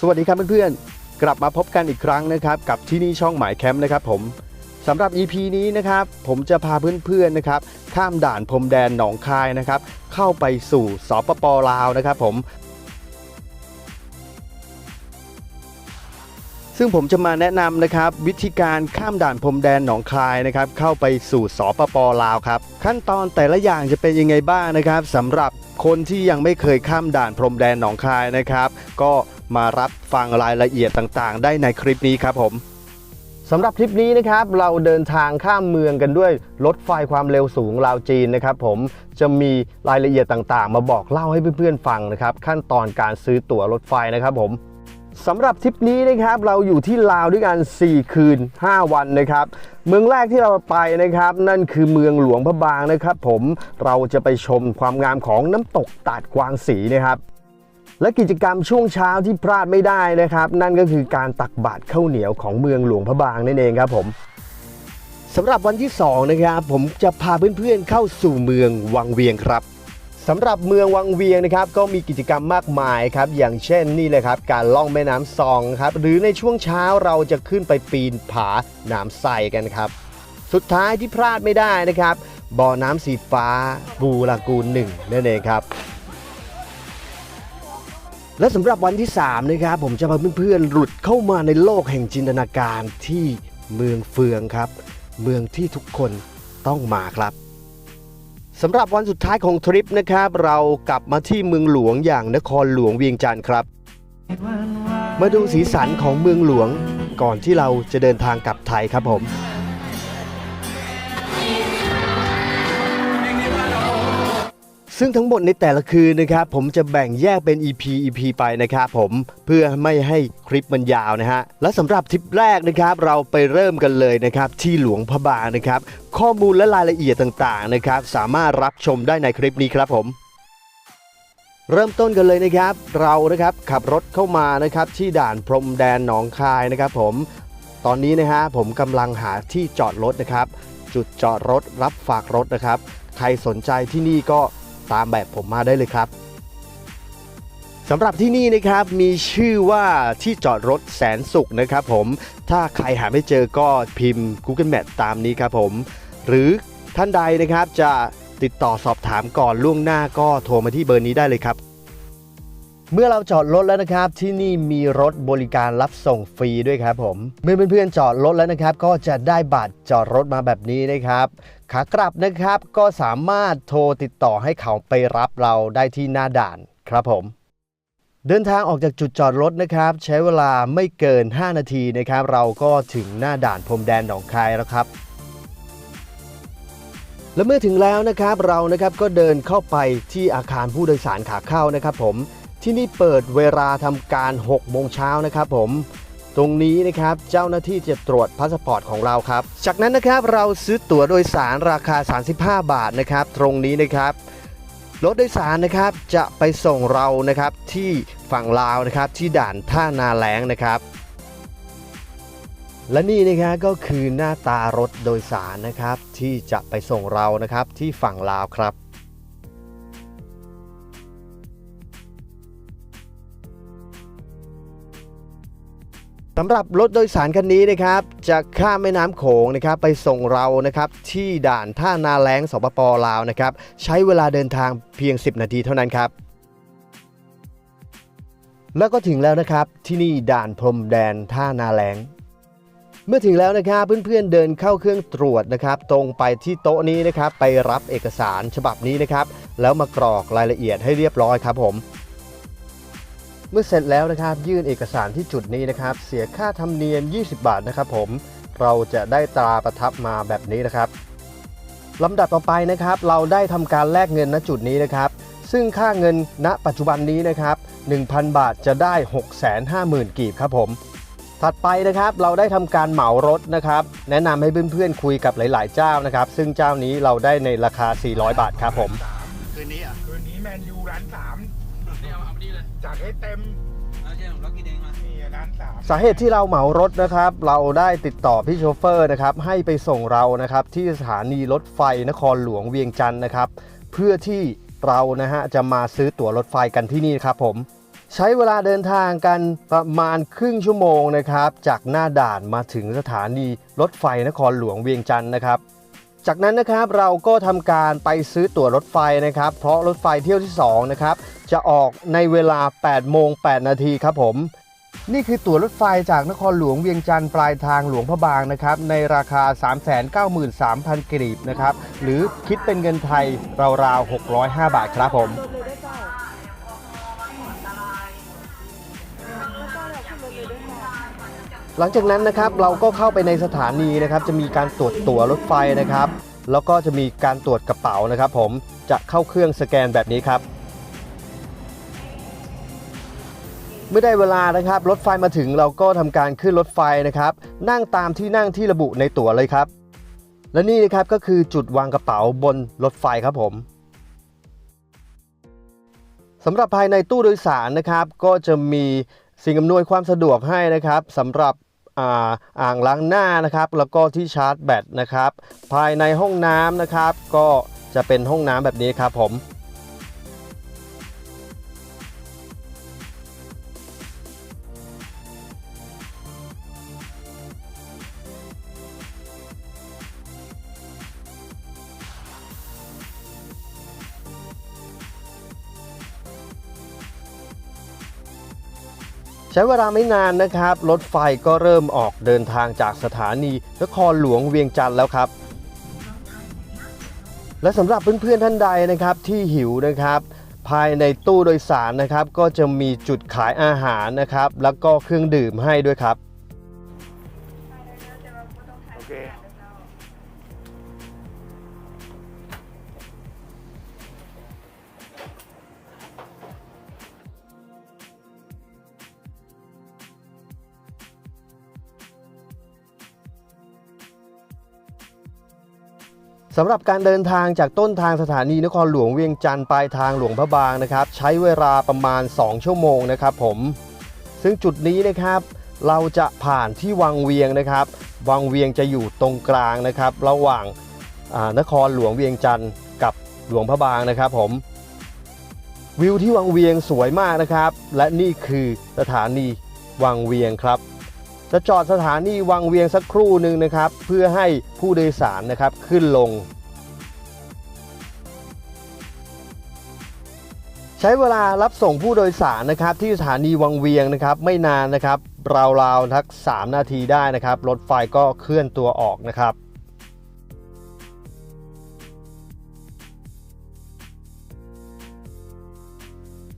สวัสดีครับเพื่อนๆ กลับมาพบกันอีกครั้งนะครับ กับที่นี่ช่องหมายแคมป์นะครับผมสำหรับ EP นี้นะครับผมจะพาเพื่อนๆนะครับข้ามด่านพรมแดนหนองคายนะครับ เข้าไปสู่สปปลาวนะครับผม ซึ่งผมจะมาแนะนำนะครับ วิธีการข้ามด่านพรมแดนหนองคายนะครับ เข้าไปสู่สปปลาวครับ ขั้นตอนแต่ละอย่างจะเป็นยังไงบ้างนะครับสำหรับคนที่ยังไม่เคยข้ามด่านพรมแดนหนองคายนะครับ ก็ มารับฟังรายละเอียดต่างๆ ได้ในคลิปนี้ครับผมสำหรับคลิปนี้นะครับเราเดินทางข้ามเมืองกันด้วยรถไฟความเร็วสูงลาวจีนนะครับผมจะมีรายละเอียดต่างๆ มาบอกเล่าให้เพื่อนๆฟังนะครับขั้นตอนการซื้อตั๋วรถไฟนะครับผมสำหรับทริปนี้นะครับเราอยู่ที่ลาวด้วยกัน 4 คืน 5 วันนะครับ เมืองแรกที่เราไปนะครับ นั่นคือเมืองหลวงพระบางนะครับ ผมเราจะไปชมความงามของน้ำตกตาดกวางสีนะครับ และกิจกรรมช่วงเช้าที่พลาดไม่ได้นะครับ นั่นก็คือการตักบาตรข้าวเหนียวของเมืองหลวงพระบางนั่นเองครับผมสำหรับวันที่2นะครับผมจะพาเพื่อนๆเข้าสู่เมืองวังเวียงครับสำหรับเมืองวังเวียงนะครับก็มีกิจกรรมมากมายครับอย่างเช่นนี่เลยครับการล่องแม่น้ำซองครับหรือในช่วงเช้าเราจะขึ้นไปปีนผาหนามไทรกันครับ สุดท้ายที่พลาดไม่ได้นะครับบ่อน้ำสีฟ้าบูลากูนหนึ่งนั่นเองครับ และสำหรับวันที่ 3 นะครับผมจะพาเพื่อนๆหลุดเข้ามาในโลกแห่งจินตนาการที่เมืองเฟืองครับ เมืองที่ทุกคนต้องมาครับสำหรับวันสุดท้ายของทริปนะครับ เรากลับมาที่เมืองหลวงอย่างนครหลวงเวียงจันทร์ครับ มาดูสีสันของเมืองหลวงก่อนที่เราจะเดินทางกลับไทยครับผม ซึ่งทั้งหมดในแต่ละคืนนะครับผมจะแบ่งแยกเป็น EP EP ไปนะครับผมเพื่อไม่ให้คลิปมันยาวนะฮะและสำหรับทริปแรกนะครับเราไปเริ่มกันเลยนะครับที่หลวงพระบางนะครับข้อมูลและรายละเอียดต่างๆนะครับสามารถรับชมได้ในคลิปนี้ครับผมเริ่มต้นกันเลยนะครับ เรานะครับขับรถเข้ามานะครับที่ด่านพรมแดนหนองคายนะครับผมตอนนี้นะฮะผมกำลังหาที่จอดรถนะครับ จุดจอดรถรับฝากรถนะครับ ใครสนใจที่นี่ก็ ตามแบบผมมาได้เลยครับสำหรับที่นี่นะครับมีชื่อว่าที่จอดรถแสนสุขนะครับผมถ้าใครหาไม่เจอก็พิมพ์ Google Map ตามนี้ครับผม หรือท่านใดนะครับจะติดต่อสอบถามก่อนล่วงหน้าก็โทรมาที่เบอร์นี้ได้เลยครับ เมื่อเราจอดรถแล้วนะครับ ที่นี่มีรถบริการรับส่งฟรีด้วยครับผม เมื่อเพื่อนๆจอดรถแล้วนะครับ ก็จะได้บัตรจอดรถมาแบบนี้นะครับ ขากลับนะครับ ก็สามารถโทรติดต่อให้เขาไปรับเราได้ที่หน้าด่านครับผม เดินทางออกจากจุดจอดรถนะครับ ใช้เวลาไม่เกิน 5 นาทีนะครับ เราก็ถึงหน้าด่านพรมแดนหนองคายแล้วครับและเมื่อถึงแล้วนะครับเรานะครับก็เดินเข้าไปที่อาคารผู้โดยสารขาเข้านะครับ ผมที่นี่เปิดเวลาทำการ 6 โมงเช้านะครับ ผม ตรงนี้นะครับเจ้าหน้าที่จะตรวจพาสปอร์ตของเราครับ จากนั้นนะครับเราซื้อตั๋วโดยสารราคา 35 บาทนะครับ ตรงนี้นะครับรถโดยสารนะครับจะไปส่งเรานะครับที่ฝั่งลาวนะครับที่ด่านท่านาแล้งนะครับ และนี่นะครับก็คือหน้าตารถโดยสารนะครับ ที่จะไปส่งเรานะครับที่ฝั่งลาวครับ สำหรับรถโดยสารคันนี้นะครับจะข้ามแม่น้ำโขงนะครับไปส่งเรานะครับที่ด่านท่านาแล้งสปปลาวนะครับใช้เวลาเดินทางเพียง 10 นาทีเท่านั้นครับ แล้วก็ถึงแล้วนะครับที่นี่ด่านพรมแดนท่านาแล้งเมื่อถึงแล้วนะครับเพื่อนๆเดินเข้าเครื่องตรวจนะครับ ตรงไปที่โต๊ะนี้นะครับ ไปรับเอกสารฉบับนี้นะครับ แล้วมากรอกรายละเอียดให้เรียบร้อยครับผม เมื่อเสร็จแล้วนะครับยื่นเอกสารที่จุดนี้นะครับ เสียค่าธรรมเนียม 20 บาทนะครับผมเราจะได้ตราประทับมาแบบนี้นะครับลำดับต่อไปนะครับ เราได้ทำการแลกเงินณจุดนี้นะครับ ซึ่งค่าเงินณปัจจุบันนี้นะครับ 1,000 บาทจะได้ 650,000 กีบครับผม ถัดไปนะครับเราได้ทำการเหมารถนะครับ แนะนำให้เพื่อนๆคุยกับหลายๆเจ้านะครับ ซึ่งเจ้านี้เราได้ในราคา 400 บาทครับผม คืนนี้อะคืนนี้แมนยูร้านสาม จัดให้เต็มเอาใช่ผมล็อกกินเองมานี่ร้านสามสาเหตุที่เราเหมารถนะครับ เราได้ติดต่อพี่โชเฟอร์นะครับ ให้ไปส่งเรานะครับ ที่สถานีรถไฟนครหลวงเวียงจันทร์นะครับ เพื่อที่เรานะฮะจะมาซื้อตั๋วรถไฟกันที่นี่ครับผม ใช้เวลาเดินทางกันประมาณครึ่งชั่วโมงนะครับ จากหน้าด่านมาถึงสถานีรถไฟนครหลวงเวียงจันทร์นะครับ จากนั้นนะครับเราก็ทำการไปซื้อตั๋วรถไฟนะครับ เพราะรถไฟเที่ยวที่2นะครับจะออกในเวลา 8 โมง 8 นาทีครับผม นี่คือตั๋วรถไฟจากนครหลวงเวียงจันทร์ปลายทางหลวงพระบางนะครับ ในราคา 393,000กรีบนะครับ หรือคิดเป็นเงินไทยราวๆ 605 บาทครับผม หลังจากนั้นนะครับเราก็เข้าไปในสถานีนะครับ จะมีการตรวจตั๋วรถไฟนะครับ แล้วก็จะมีการตรวจกระเป๋านะครับ ผมจะเข้าเครื่องสแกนแบบนี้ครับ เมื่อได้เวลานะครับ รถไฟมาถึงเราก็ทำการขึ้นรถไฟนะครับ นั่งตามที่นั่งที่ระบุในตั๋วเลยครับ และนี่นะครับก็คือจุดวางกระเป๋าบนรถไฟครับผมสำหรับภายในตู้โดยสารนะครับ ก็จะมีสิ่งอำนวยความสะดวกให้นะครับสำหรับ อ่าอ่างล้างหน้านะครับ แล้วก็ที่ชาร์จแบตนะครับ ภายในห้องน้ำนะครับ ก็จะเป็นห้องน้ำแบบนี้ครับผม ใช้เวลาไม่นานนะครับ รถไฟก็เริ่มออกเดินทางจากสถานีนครหลวงเวียงจันทร์แล้วครับ และสำหรับเพื่อนๆท่านใดนะครับที่หิวนะครับ ภายในตู้โดยสารนะครับ ก็จะมีจุดขายอาหารนะครับ แล้วก็เครื่องดื่มให้ด้วยครับ สำหรับการเดินทางจากต้นทางสถานีนครหลวงเวียงจันทร์ปลายทางหลวงพระบางนะครับ ใช้เวลาประมาณ 2 ชั่วโมงนะครับผม ซึ่งจุดนี้นะครับ เราจะผ่านที่วังเวียงนะครับ วังเวียงจะอยู่ตรงกลางนะครับ ระหว่างานครหลวงเวียงจันทร์กับหลวงพระบางนะครับผม วิวที่วังเวียงสวยมากนะครับ และนี่คือสถานีวังเวียงครับ จะจอดสถานีวังเวียงสักครู่หนึ่งนะครับ เพื่อให้ผู้โดยสารนะครับขึ้นลง ใช้เวลารับส่งผู้โดยสารนะครับที่สถานีวังเวียงนะครับไม่นานนะครับราวๆทัก 3 นาทีได้นะครับ รถไฟก็เคลื่อนตัวออกนะครับ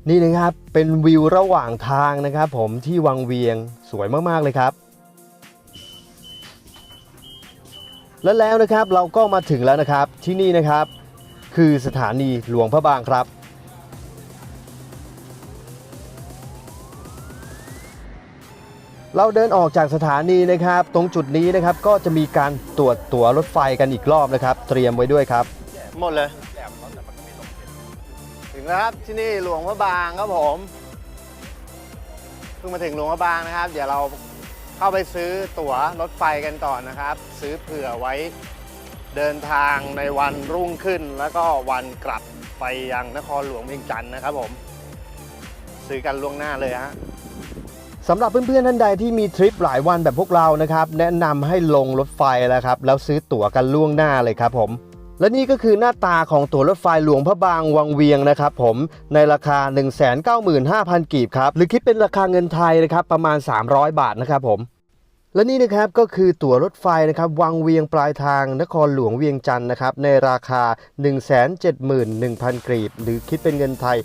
นี่นะครับเป็นวิวระหว่างทางนะครับ ผมที่วังเวียงสวยมากๆเลยครับ และแล้วนะครับเราก็มาถึงแล้วนะครับที่นี่นะครับ คือสถานีหลวงพระบางครับ เราเดินออกจากสถานีนะครับ ตรงจุดนี้นะครับก็จะมีการตรวจตั๋วรถไฟกันอีกรอบนะครับ เตรียมไว้ด้วยครับ หมดเลย ถึงแล้วครับที่นี่หลวงพระบางครับผมเพิ่งมาถึงหลวงพระบางนะครับ เดี๋ยวเรา เข้าไปซื้อตั๋วรถไฟกันก่อนนะครับ ซื้อเผื่อไว้เดินทางในวันรุ่งขึ้น แล้วก็วันกลับไปยังนครหลวงเวียงจันทร์นะครับผม ซื้อกันล่วงหน้าเลยฮะสำหรับเพื่อนๆท่านใดที่มีทริปหลายวันแบบพวกเรานะครับ แนะนำให้ลงรถไฟแล้วครับ แล้วซื้อตั๋วกันล่วงหน้าเลยครับผม และนี่ก็คือหน้าตาของตั๋วรถไฟหลวงพระบางวังเวียงนะครับผมในราคา 195,000 กีบครับ หรือคิดเป็นราคาเงินไทยนะครับประมาณ 300 บาทนะครับผม และนี่นะครับก็คือตั๋วรถไฟนะครับวังเวียงปลายทางนครหลวงเวียงจันทร์นะครับในราคา 171,000 กรีบ หรือคิดเป็นเงินไทย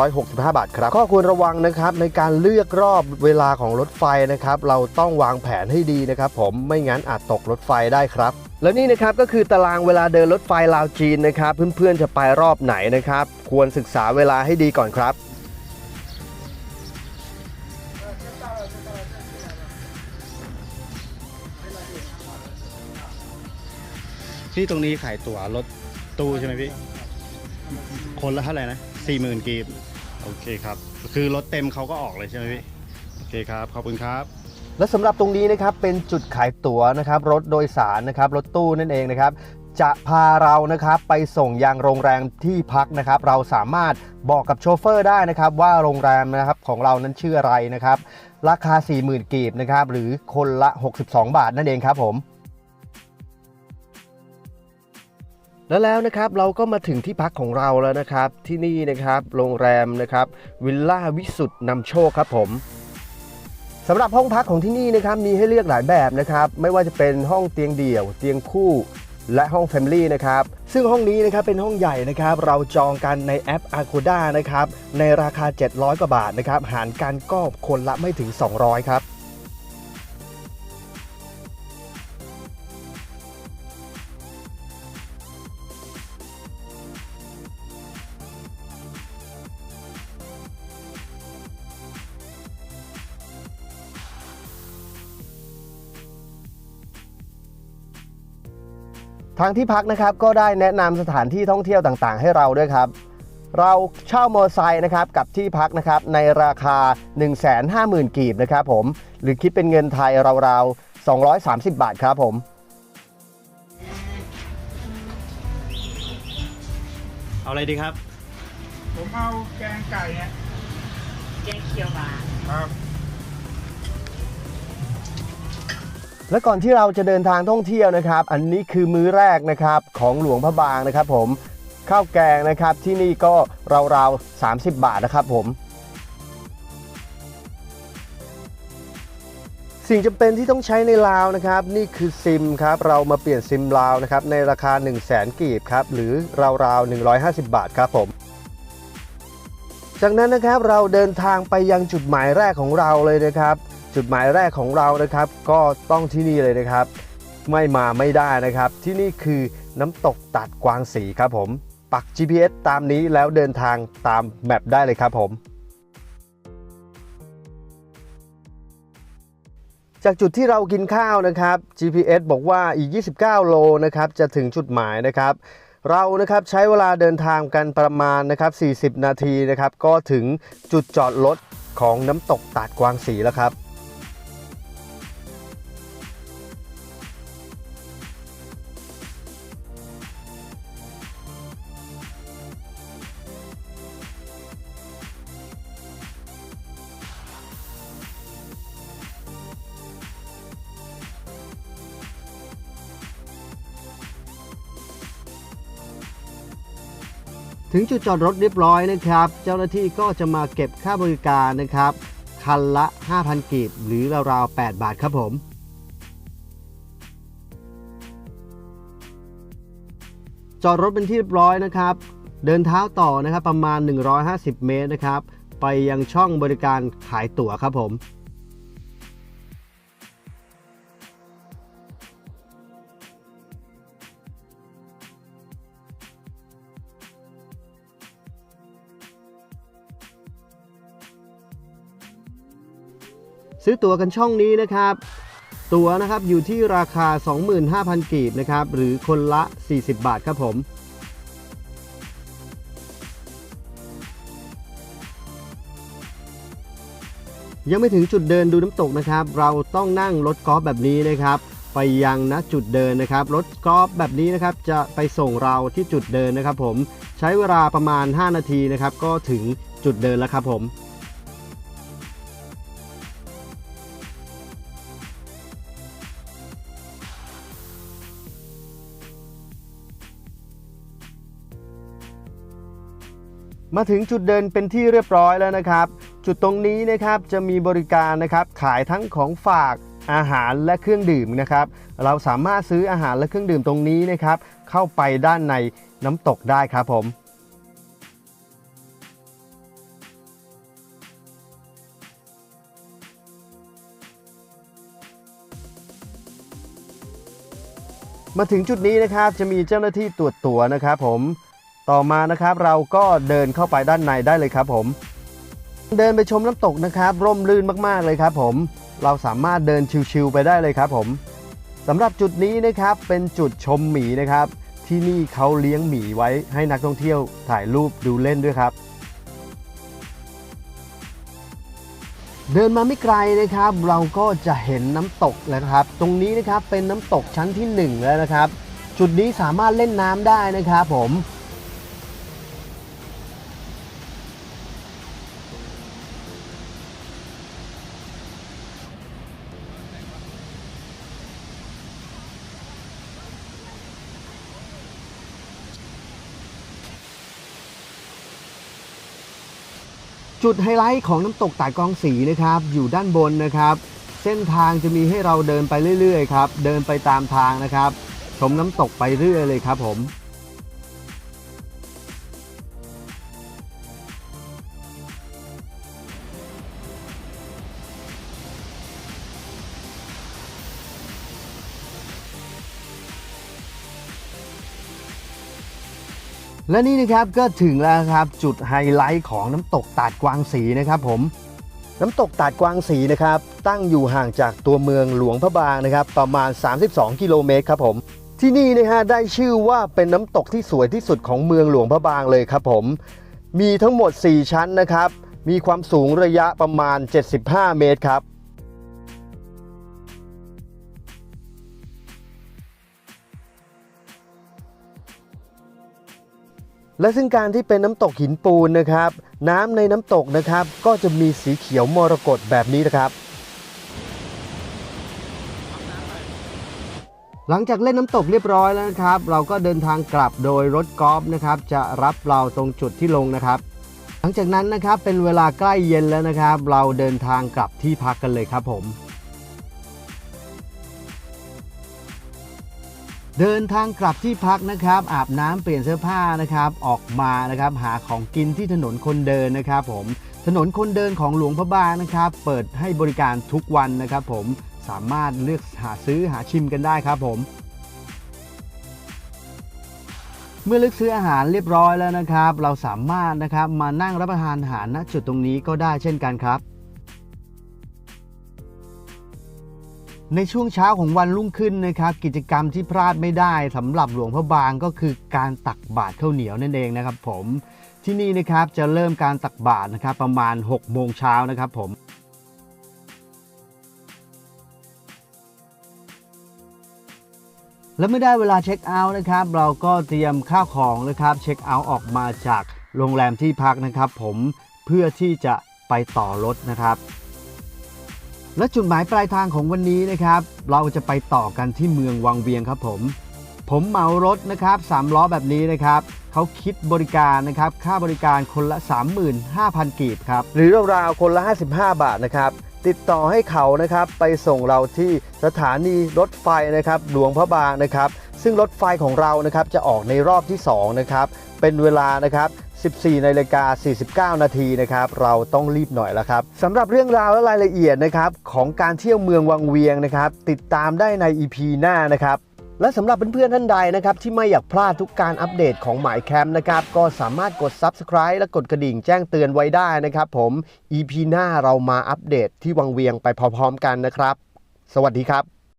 265 บาทครับ ข้อควรระวังนะครับในการเลือกรอบเวลาของรถไฟนะครับเราต้องวางแผนให้ดีนะครับผมไม่งั้นอาจตกรถไฟได้ครับและนี่นะครับก็คือตารางเวลาเดินรถไฟลาวจีนนะครับเพื่อนๆจะไปรอบไหนนะครับควรศึกษาเวลาให้ดีก่อนครับ ที่ตรงนี้ขายตั๋วรถตู้ใช่ไหมพี่ คนละเท่าไหร่นะสี่หมื่นกีบโอเคครับ คือรถเต็มเขาก็ออกเลยใช่ไหมพี่ โอเคครับ ขอบคุณครับ และสำหรับตรงนี้นะครับเป็นจุดขายตั๋วนะครับรถโดยสารนะครับรถตู้นั่นเองนะครับจะพาเรานะครับไปส่งยังโรงแรมที่พักนะครับ เราสามารถบอกกับโชเฟอร์ได้นะครับ ว่าโรงแรมนะครับของเรานั้นชื่ออะไรนะครับ ราคา 40,000 กีบนะครับหรือคนละ 62 บาทนั่นเองครับผม แล้วแล้วนะครับเราก็มาถึงที่พักของเราแล้วนะครับ ที่นี่นะครับโรงแรมนะครับวิลล่าวิสุทธ์นำโชคครับผมสำหรับห้องพักของที่นี่นะครับมีให้เลือกหลายแบบนะครับไม่ว่าจะเป็นห้องเตียงเดี่ยว เตียงคู่และห้อง Family นะครับซึ่งห้องนี้นะครับเป็นห้องใหญ่นะครับเราจองกันในแอป Agoda นะครับในราคา 700 กว่าบาทนะครับหารกันก็คนละไม่ถึง 200 ครับ ทางที่พักนะครับก็ได้แนะนำสถานที่ท่องเที่ยวต่างๆ ให้เราด้วยครับ เราเช่ามอเตอร์ไซค์นะครับกับที่พักนะครับในราคา 150,000 กีบนะครับผมหรือคิดเป็นเงินไทยราวๆ 230 บาทครับผมเอาอะไรดีครับ ผมเอาแกงไก่เนี่ยแกงเขียวหวานครับ และก่อนที่เราจะเดินทางท่องเที่ยวนะครับ อันนี้คือมื้อแรกนะครับของหลวงพระบางนะครับ ผมข้าวแกงนะครับที่นี่ก็ราวๆ30 บาทนะครับผม สิ่งจำเป็นที่ต้องใช้ในลาวนะครับ นี่คือซิมครับเรามาเปลี่ยนซิมลาวนะครับในราคา 1 0 0 0 0แสนกีบครับหรือราวๆ150 บาทครับผมจากนั้นนะครับเราเดินทางไปยังจุดหมายแรกของเราเลยนะครับ จุดหมายแรกของเรานะครับ ก็ต้องที่นี่เลยนะครับ ไม่มาไม่ได้นะครับ ที่นี่คือน้ำตกตัดกวางสีครับผม ปัก GPS ตามนี้แล้วเดินทางตามแมปได้เลยครับผม จากจุดที่เรากินข้าวนะครับ GPS บอกว่าอีก 29 โลนะครับ จะถึงจุดหมายนะครับเรานะครับใช้เวลาเดินทางกันประมาณนะครับ 40 นาทีนะครับ ก็ถึงจุดจอดรถของน้ำตกตาดกวางสีแล้วครับ ถึงจุดจอดรถเรียบร้อยนะครับ เจ้าหน้าที่ก็จะมาเก็บค่าบริการนะครับ คันละ 5,000 กีบ หรือราวๆ 8 บาทครับผมจอดรถเป็นที่เรียบร้อยนะครับ เดินเท้าต่อนะครับประมาณ 150 เมตรนะครับ ไปยังช่องบริการขายตั๋วครับผม ซื้อตั๋วกันช่องนี้นะครับ ตั๋วนะครับอยู่ที่ราคา 25,000 กีบนะครับ หรือคนละ 40 บาทครับผมยังไม่ถึงจุดเดินดูน้ำตกนะครับ เราต้องนั่งรถกอล์ฟแบบนี้นะครับ ไปยังณจุดเดินนะครับ รถกอล์ฟแบบนี้นะครับ จะไปส่งเราที่จุดเดินนะครับ ผมใช้เวลาประมาณ 5 นาทีนะครับ ก็ถึงจุดเดินแล้วครับผม มาถึงจุดเดินเป็นที่เรียบร้อยแล้วนะครับ จุดตรงนี้นะครับจะมีบริการนะครับขายทั้งของฝากอาหารและเครื่องดื่มนะครับ เราสามารถซื้ออาหารและเครื่องดื่มตรงนี้นะครับ เข้าไปด้านในน้ำตกได้ครับผมมาถึงจุดนี้นะครับจะมีเจ้าหน้าที่ตรวจตั๋วนะครับผม ต่อมานะครับเราก็เดินเข้าไปด้านในได้เลยครับผม เดินไปชมน้ำตกนะครับร่มรื่นมากๆเลยครับผม เราสามารถเดินชิวๆไปได้เลยครับผมสำหรับจุดนี้นะครับเป็นจุดชมหมีนะครับ ที่นี่เขาเลี้ยงหมีไว้ให้นักท่องเที่ยวถ่ายรูปดูเล่นด้วยครับ เดินมาไม่ไกลนะครับ เราก็จะเห็นน้ำตกแล้วครับ ตรงนี้นะครับเป็นน้ำตกชั้นที่หนึ่งแล้วนะครับจุจุดนี้สามารถเล่นน้ำได้นะครับผม จุดไฮไลท์ของน้ำตกตาดกองสีนะครับ อยู่ด้านบนนะครับ เส้นทางจะมีให้เราเดินไปเรื่อยๆครับ เดินไปตามทางนะครับ ชมน้ำตกไปเรื่อยเลยครับผม และนี่นะครับก็ถึงแล้วครับจุดไฮไลท์ของน้ำตกตาดกวางสีนะครับผม น้ำตกตาดกวางสีนะครับตั้งอยู่ห่างจากตัวเมืองหลวงพระบางนะครับประมาณ 32 กิโลเมตรครับผม ที่นี่นะฮะได้ชื่อว่าเป็นน้ำตกที่สวยที่สุดของเมืองหลวงพระบางเลยครับผม มีทั้งหมด 4 ชั้นนะครับ มีความสูงระยะประมาณ 75 เมตรครับ และซึ่งการที่เป็นน้ำตกหินปูนนะครับ น้ำในน้ำตกนะครับ ก็จะมีสีเขียวมรกตแบบนี้นะครับ หลังจากเล่นน้ำตกเรียบร้อยแล้วนะครับ เราก็เดินทางกลับโดยรถกอล์ฟนะครับ จะรับเราตรงจุดที่ลงนะครับ หลังจากนั้นนะครับเป็นเวลาใกล้เย็นแล้วนะครับ เราเดินทางกลับที่พักกันเลยครับผม เดินทางกลับที่พักนะครับ อาบน้ำเปลี่ยนเสื้อผ้านะครับ ออกมานะครับหาของกินที่ถนนคนเดินนะครับผมถนนคนเดินของหลวงพระบางนะครับ เปิดให้บริการทุกวันนะครับผมสามารถเลือกหาซื้อหาชิมกันได้ครับผม เมื่อเลือกซื้ออาหารเรียบร้อยแล้วนะครับ เราสามารถนะครับมานั่งรับประทานอาหารณจุดตรงนี้ก็ได้เช่นกันครับ ในช่วงเช้าของวันรุ่งขึ้นนะครับกิจกรรมที่พลาดไม่ได้สำหรับหลวงพระบางก็คือการตักบาตรข้าวเหนียวนั่นเองนะครับผมที่นี่นะครับจะเริ่มการตักบาตรนะครับประมาณ6โมงเช้านะครับผมและเมื่อได้เวลาเช็คเอาท์นะครับ เราก็เตรียมข้าวของนะครับเช็คเอาท์ออกมาจากโรงแรมที่พักนะครับ ผมเพื่อที่จะไปต่อรถนะครับ และจุดหมายปลายทางของวันนี้นะครับ เราจะไปต่อกันที่เมืองวังเวียงครับผม ผมเหมารถนะครับ3ล้อแบบนี้นะครับเขาคิดบริการนะครับ ค่าบริการคนละ 35,000 กีบครับ หรือราวๆคนละ 55 บาทนะครับ ติดต่อให้เขานะครับไปส่งเราที่สถานีรถไฟนะครับ หลวงพระบางนะครับ ซึ่งรถไฟของเรานะครับจะออกในรอบที่ 2 นะครับ เป็นเวลานะครับ 14นาฬิกา49 นาทีนะครับ เราต้องรีบหน่อยแล้วครับสำหรับเรื่องราวและรายละเอียดนะครับของการเที่ยวเมืองวังเวียงนะครับ ติดตามได้ใน EP หน้านะครับ และสำหรับเพื่อนๆท่านใดนะครับ ที่ไม่อยากพลาดทุกการอัปเดตของหมายแคมป์นะครับ ก็สามารถกด Subscribe และกดกระดิ่งแจ้งเตือนไว้ได้นะครับ ผม EP หน้าเรามาอัปเดตที่วังเวียงไปพร้อมๆกันนะครับ สวัสดีครับ